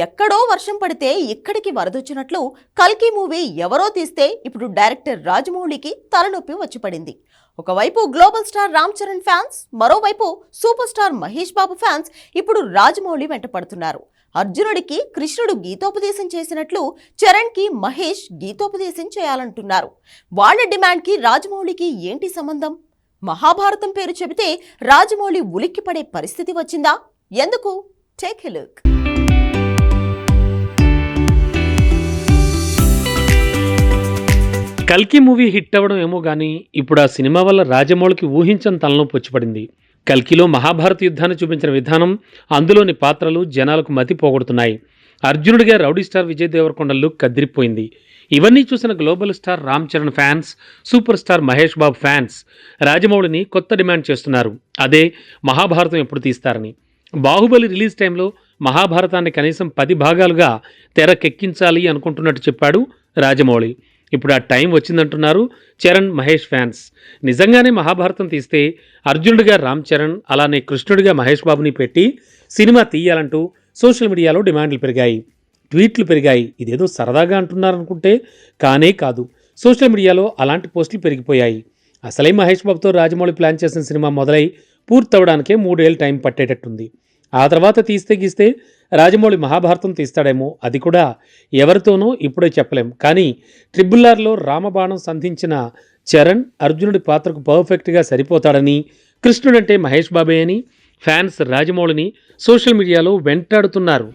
ఎక్కడో వర్షం పడితే ఇక్కడికి వరదొచ్చినట్లు కల్కి మూవీ ఎవరో తీస్తే ఇప్పుడు డైరెక్టర్ రాజమౌళికి తలనొప్పి వచ్చి పడింది. ఒకవైపు global star Ram Charan fans మరోవైపు super star Mahesh Babu fans ఇప్పుడు రాజమౌళి వెంట పడుతున్నారు. అర్జునుడికి కృష్ణుడు గీతోపదేశం చేసినట్లు చరణ్కి మహేష్ గీతోపదేశం చేయాలంటున్నారు. వాళ్ళ డిమాండ్కి రాజమౌళికి ఏంటి సంబంధం? మహాభారతం పేరు చెబితే రాజమౌళి ఉలిక్కిపడే పరిస్థితి వచ్చిందా? ఎందుకు? Take a look. కల్కి మూవీ హిట్ అవ్వడం ఏమో కానీ ఇప్పుడు ఆ సినిమా వల్ల రాజమౌళికి ఊహించని తలనొప్పి వచ్చిపడింది. కల్కిలో మహాభారత యుద్ధాన్ని చూపించిన విధానం అందులోని పాత్రలు జనాలకు మతి పోగొడుతున్నాయి. అర్జునుడిగా rowdy star Vijay Deverakonda look కదిరిపోయింది. ఇవన్నీ చూసిన global star Ram Charan fans super star Mahesh Babu fans రాజమౌళిని కొత్త డిమాండ్ చేస్తున్నారు. అదే మహాభారతం ఎప్పుడు తీస్తారని. బాహుబలి రిలీజ్ టైంలో మహాభారతాన్ని కనీసం పది భాగాలుగా తెరకెక్కించాలి అనుకుంటున్నట్టు చెప్పాడు రాజమౌళి. ఇప్పుడు ఆ టైం వచ్చిందంటున్నారు చరణ్ మహేష్ ఫ్యాన్స్. నిజంగానే మహాభారతం తీస్తే అర్జునుడిగా రామ్ చరణ్ అలానే కృష్ణుడిగా మహేష్ బాబుని పెట్టి సినిమా తీయాలంటూ సోషల్ మీడియాలో డిమాండ్లు పెరిగాయి. ట్వీట్లు పెరిగాయి. ఇదేదో సరదాగా అంటున్నారనుకుంటే కానే కాదు. సోషల్ మీడియాలో అలాంటి పోస్టులు పెరిగిపోయాయి. అసలే మహేష్ బాబుతో రాజమౌళి ప్లాన్ చేసిన సినిమా మొదలై పూర్తవడానికే మూడేళ్ళు టైం పట్టేటట్టుంది. ఆ తర్వాత తీస్తే గీస్తే రాజమౌళి మహాభారతం తీస్తాడేమో అది కూడా ఎవరితోనో ఇప్పుడే చెప్పలేం. కానీ ట్రిబుల్ ఆర్లో రామబాణం సంధించిన చరణ్ అర్జునుడి పాత్రకు పర్ఫెక్ట్గా సరిపోతాడని కృష్ణుడంటే మహేష్ బాబే అని ఫ్యాన్స్ రాజమౌళిని సోషల్ మీడియాలో వెంటాడుతున్నారు.